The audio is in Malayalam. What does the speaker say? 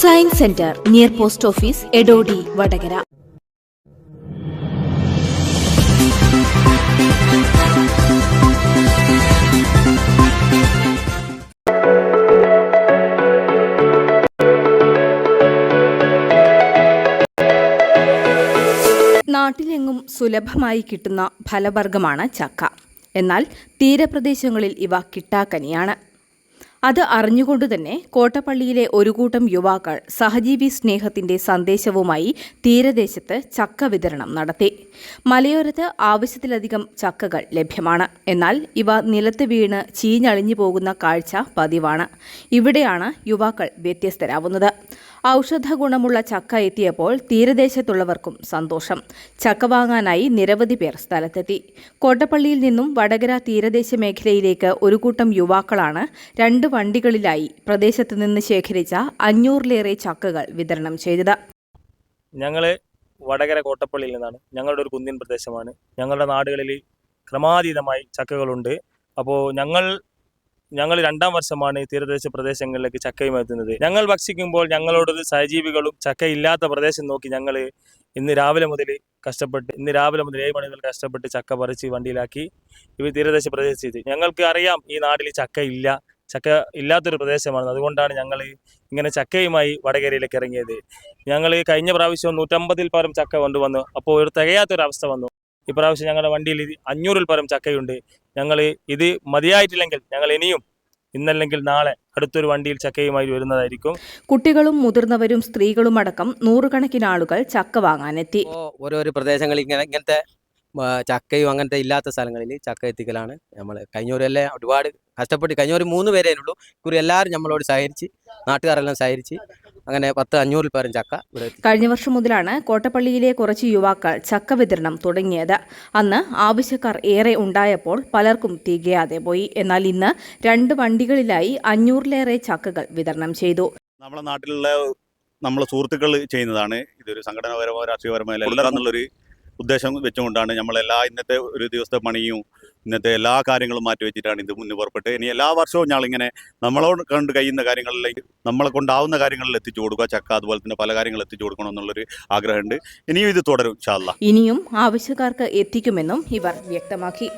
Science centre near post office Edodi Vadakara നാട്ടിലെങ്ങും സുലഭമായി കിട്ടുന്ന ഫലവർഗമാണ് ചക്ക. എന്നാൽ തീരപ്രദേശങ്ങളിൽ ഇവ കിട്ടാക്കനിയാണ്. അത് അറിഞ്ഞുകൊണ്ട് തന്നെ കോട്ടപ്പള്ളിയിലെ ഒരു കൂട്ടം യുവാക്കൾ സഹജീവി സ്നേഹത്തിന്റെ സന്ദേശവുമായി തീരദേശത്ത് ചക്ക വിതരണം നടത്തി. മലയോരത്ത് ആവശ്യത്തിലധികം ചക്കകൾ ലഭ്യമാണ്. എന്നാൽ ഇവ നിലത്ത് വീണ് ചീഞ്ഞളിഞ്ഞു പോകുന്ന കാഴ്ച പതിവാണ്. ഇവിടെയാണ് യുവാക്കൾ വ്യത്യസ്തരാവുന്നത്. ഔഷധ ഗുണമുള്ള ചക്ക എത്തിയപ്പോൾ തീരദേശത്തുള്ളവർക്കും സന്തോഷം. ചക്ക വാങ്ങാനായി നിരവധി പേർ സ്ഥലത്തെത്തി. കോട്ടപ്പള്ളിയിൽ നിന്നും വടകര തീരദേശ മേഖലയിലേക്ക് ഒരു കൂട്ടം യുവാക്കളാണ് രണ്ട് വണ്ടികളിലായി പ്രദേശത്ത് നിന്ന് ശേഖരിച്ച അഞ്ഞൂറിലേറെ ചക്കകൾ വിതരണം ചെയ്തത്. ഞങ്ങൾ വടകര കോട്ടപ്പള്ളിയിൽ നിന്നാണ്. ഞങ്ങളുടെ ഒരു കുന്നിൻ പ്രദേശമാണ്. ഞങ്ങളുടെ നാടുകളിൽ ക്രമാതീതമായി ചക്കകളുണ്ട്. അപ്പോൾ ഞങ്ങൾ ഞങ്ങൾ രണ്ടാം വർഷമാണ് ഈ തീരദേശ പ്രദേശങ്ങളിലേക്ക് ചക്കയുമായി എത്തുന്നത്. ഞങ്ങൾ ഭക്ഷിക്കുമ്പോൾ ഞങ്ങളോട് സഹജീവികളും ചക്കയില്ലാത്ത പ്രദേശം നോക്കി ഞങ്ങൾ ഇന്ന് രാവിലെ മുതൽ കഷ്ടപ്പെട്ട് ഇന്ന് രാവിലെ മുതൽ ഏഴ് മണി മുതൽ കഷ്ടപ്പെട്ട് ചക്ക പറിച്ച് വണ്ടിയിലാക്കി ഇവ തീരദേശ പ്രദേശത്ത് ഞങ്ങൾക്ക് അറിയാം ഈ നാട്ടിൽ ചക്ക ഇല്ല ചക്ക ഇല്ലാത്തൊരു പ്രദേശമാണ്. അതുകൊണ്ടാണ് ഞങ്ങൾ ഇങ്ങനെ ചക്കയുമായി വടകരയിലേക്ക് ഇറങ്ങിയത്. ഞങ്ങൾ കഴിഞ്ഞ പ്രാവശ്യം നൂറ്റമ്പതിൽ പരം ചക്ക കൊണ്ടുവന്നു. അപ്പോൾ ഒരു തികയാത്തൊരവസ്ഥ വന്നു. ഇപ്രാവശ്യം ഞങ്ങളുടെ വണ്ടിയിൽ ഇത് അഞ്ഞൂറിൽ പരം ചക്കയുണ്ട്. ഞങ്ങൾ ഇത് മതിയായിട്ടില്ലെങ്കിൽ ഞങ്ങൾ ഇനിയും ഇന്നല്ലെങ്കിൽ നാളെ അടുത്തൊരു വണ്ടിയിൽ ചക്കയുമായി വരുന്നതായിരിക്കും. കുട്ടികളും മുതിർന്നവരും സ്ത്രീകളും അടക്കം നൂറുകണക്കിന് ആളുകൾ ചക്ക വാങ്ങാനെത്തി. ഓരോ ഓരോരോ പ്രദേശങ്ങളിൽ ഇങ്ങനെ ഇങ്ങനത്തെ ചക്കയും അങ്ങനത്തെ ഇല്ലാത്ത സ്ഥലങ്ങളിൽ ചക്ക എത്തിക്കലാണ് നമ്മൾ. കഴിഞ്ഞൂരല്ലേ ഒരുപാട് കഷ്ടപ്പെട്ട് കഴിഞ്ഞ മൂന്ന് പേരേ ഉള്ളൂ. ഇക്കുറി എല്ലാവരും നമ്മളോട് സഹകരിച്ച് നാട്ടുകാരെല്ലാം സഹകരിച്ച് അങ്ങനെ പത്ത് അഞ്ഞൂറിൽ പേരും ചക്ക ഇവിടെ കഴിഞ്ഞ വർഷം മുതലാണ് കോട്ടപ്പള്ളിയിലെ കുറച്ച് യുവാക്കൾ ചക്ക വിതരണം തുടങ്ങിയത്. അന്ന് ആവശ്യക്കാർ ഏറെ ഉണ്ടായപ്പോൾ പലർക്കും തികയാതെ പോയി. എന്നാൽ ഇന്ന് രണ്ട് വണ്ടികളിലായി അഞ്ഞൂറിലേറെ ചക്കകൾ വിതരണം ചെയ്തു. നമ്മുടെ നാട്ടിലുള്ള നമ്മളെ സുഹൃത്തുക്കൾ ചെയ്യുന്നതാണ് ഇതൊരു സംഘടനാപരമോ രാഷ്ട്രീയപരമോ എല്ലാം എന്നുള്ളൊരു ഉദ്ദേശം വെച്ചുകൊണ്ടാണ് നമ്മളെല്ലാ ഇന്നത്തെ ഒരു ദിവസത്തെ പണിയും ഇന്നത്തെ എല്ലാ കാര്യങ്ങളും മാറ്റി വെച്ചിട്ടാണ് ഇത് മുന്നേ പുറപ്പെട്ട് ഇനി എല്ലാ വർഷവും ഞങ്ങളിങ്ങനെ നമ്മളോട് കണ്ട് കഴിയുന്ന കാര്യങ്ങളിലേക്ക് നമ്മളെ കൊണ്ടാവുന്ന കാര്യങ്ങളിൽ എത്തിച്ചു കൊടുക്കുക ചക്ക അതുപോലെ തന്നെ പല കാര്യങ്ങൾ എത്തിച്ചു കൊടുക്കണം എന്നുള്ളൊരു ആഗ്രഹമുണ്ട്. ഇനിയും ഇത് തുടരും ഇനിയും ആവശ്യക്കാർക്ക് എത്തിക്കുമെന്നും ഇവർ വ്യക്തമാക്കി.